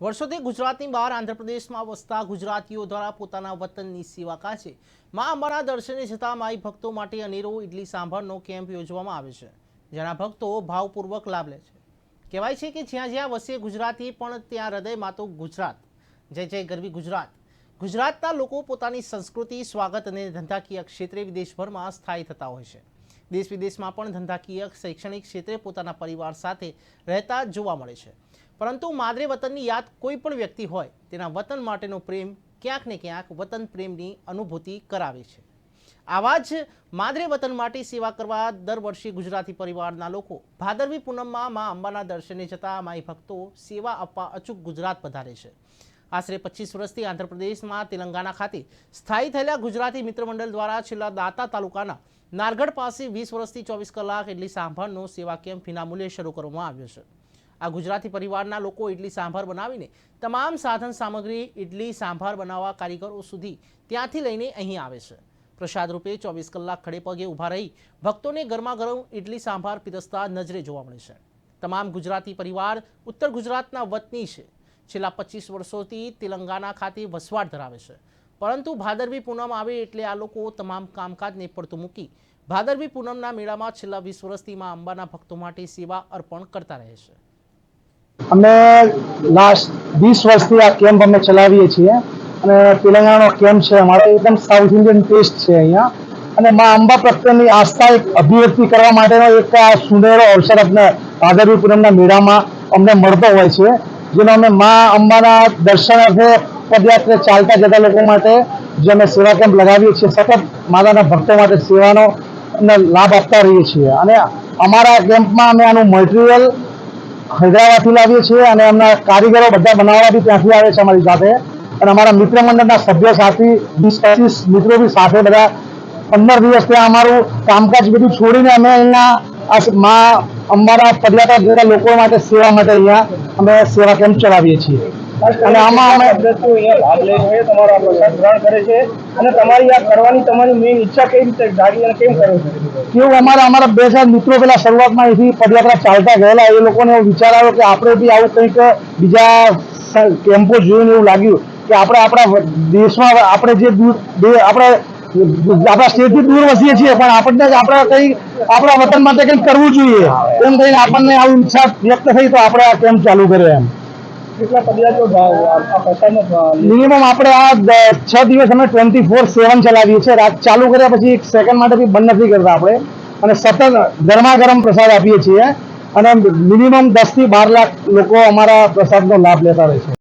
વર્ષોથી ગુજરાતની બહાર આંધ્રપ્રદેશમાં વસતા ગુજરાતીઓ દ્વારા પોતાના વતનની સેવા કાજે મા અંબાના દર્શને જતા માઈ ભક્તો માટે અનેરો ઇડલી સાંભળનો કેમ્પ યોજવામાં આવે છે, જેના ભક્તો ભાવપૂર્વક લાભ લે છે. કહેવાય છે કે જ્યાં જ્યાં વસે ગુજરાતી પણ ત્યાં હૃદયમાં તો ગુજરાત. જય જય ગરવી ગુજરાત. ગુજરાતના લોકો પોતાની સંસ્કૃતિ, સ્વાગત અને ધંધાકીય ક્ષેત્રે વિદેશભરમાં સ્થાયી થતા હોય છે. દેશ વિદેશમાં પણ ધંધાકીય શૈક્ષણિક ક્ષેત્રે પોતાના પરિવાર સાથે રહેતા જોવા મળે છે. પરંતુ માદરે વતનની યાદ કોઈ પણ વ્યક્તિ હોય, તેના વતન માટેનો પ્રેમ ક્યાંક ને ક્યાંક વતન પ્રેમની અનુભૂતિ કરાવે છે. આવા જ માદરે વતન માટે સેવા કરવા દર વર્ષે ગુજરાતી પરિવારના લોકો ભાદરવી પૂનમમાં મા અંબાના દર્શને જતા માઈ ભક્તો સેવા આપવા અચૂક ગુજરાત પધારે છે. આશરે પચીસ વર્ષથી આંધ્રપ્રદેશમાં તેલંગાણા ખાતે સ્થાયી થયેલા ગુજરાતી મિત્રમંડળ દ્વારા છેલ્લા દાતા તાલુકાના નારગઢ પાસે વીસ વર્ષથી ચોવીસ કલાક એટલી સાંભળનો સેવા કેમ્પ વિનામૂલ્યે શરૂ કરવામાં આવ્યો છે. આ ગુજરાતી પરિવારના લોકો ઇડલી સાંભાર બનાવીને તમામ સાધન સામગ્રી ઇડલી સાંભાર બનાવવા કારીગરો સુધી ત્યાંથી લઈને અહીં આવે છે. પ્રસાદ રૂપે ચોવીસ કલાક ખડે પગે ઊભા રહી ભક્તોને ગરમાગરમ ઇડલી સાંભાર પીરસતા નજરે જોવા મળે છે. તમામ ગુજરાતી પરિવાર ઉત્તર ગુજરાતના વતની છે. છેલ્લા પચીસ વર્ષોથી તેલંગાણા ખાતે વસવાટ ધરાવે છે. પરંતુ ભાદરવી પૂનમ આવે એટલે આ લોકો તમામ કામકાજને પડતું મૂકી ભાદરવી પૂનમના મેળામાં છેલ્લા વીસ વર્ષથી માં અંબાના ભક્તો માટે સેવા અર્પણ કરતા રહે છે. અમે લાસ્ટ વીસ વર્ષથી આ કેમ્પ અમે ચલાવીએ છીએ. અને તેલંગાણાનો કેમ્પ છે, અમારો એકદમ સાઉથ ઇન્ડિયન ટેસ્ટ છે અહીંયા. અને મા અંબા પ્રત્યેની આસ્થા એક અભિવ્યક્તિ કરવા માટેનો એક આ સુનેરો અવસર અમને ભાદરવી મેળામાં અમને મળતો હોય છે, જેનો અમે મા અંબાના દર્શનાર્થે પદયાત્રે ચાલતા જતા લોકો માટે જે અમે સેવા કેમ્પ લગાવીએ છીએ, સતત માતાના ભક્તો માટે સેવાનો અમને લાભ આપતા રહીએ છીએ. અને અમારા કેમ્પમાં અમે આનું મટીરિયલ હૈદરાબાદથી લાવીએ છીએ અને એમના કારીગરો બધા બનાવવા બી ત્યાંથી આવે છે અમારી સાથે અને અમારા મિત્ર મંડળના સભ્યો સાથી વીસ પચીસ મિત્રો બી સાથે બધા પંદર દિવસ ત્યાં અમારું કામકાજ બધું છોડીને અમે અહીંયા આ મા અમારા પદયાત્રા જતા લોકો માટે સેવા માટે અહીંયા અમે સેવા કેમ્પ ચલાવીએ છીએ. અને આમાં અમે અને તમારી આ કરવાની તમારી મેઇન ઈચ્છા કઈ રીતે? ગાડી અને કેમ કરો છો? કેવું અમારા અમારા બે ચાર મિત્રો પેલા શરૂઆતમાં એથી પદયાત્રા ચાલતા ગયેલા. એ લોકોને એવો વિચાર આવ્યો કે આપણે બી આવું કંઈક બીજા કેમ્પો જોઈને એવું લાગ્યું કે આપણે આપણા દેશમાં આપણે જે દૂર આપણે આપણા સ્ટેટથી દૂર વસીએ છીએ, પણ આપણને જ આપણા કંઈ, આપણા વતન માટે કંઈક કરવું જોઈએ. એમ કહીને આપણને આવી ઈચ્છા વ્યક્ત થઈ તો આપણે આ કેમ્પ ચાલુ કર્યો એમ. કેટલા પદયાત્રીઓ ભાવ મિનિમમ આપણે આ છ દિવસ અમે ટ્વેન્ટી ફોર સેવન ચલાવીએ છીએ. રાત ચાલુ કર્યા પછી એક સેકન્ડ માટે બંધ નથી કરતા આપણે. અને સતત ગરમા ગરમ પ્રસાદ આપીએ છીએ. અને મિનિમમ દસથી બાર લાખ લોકો અમારા પ્રસાદનો લાભ લેતા રહે છે.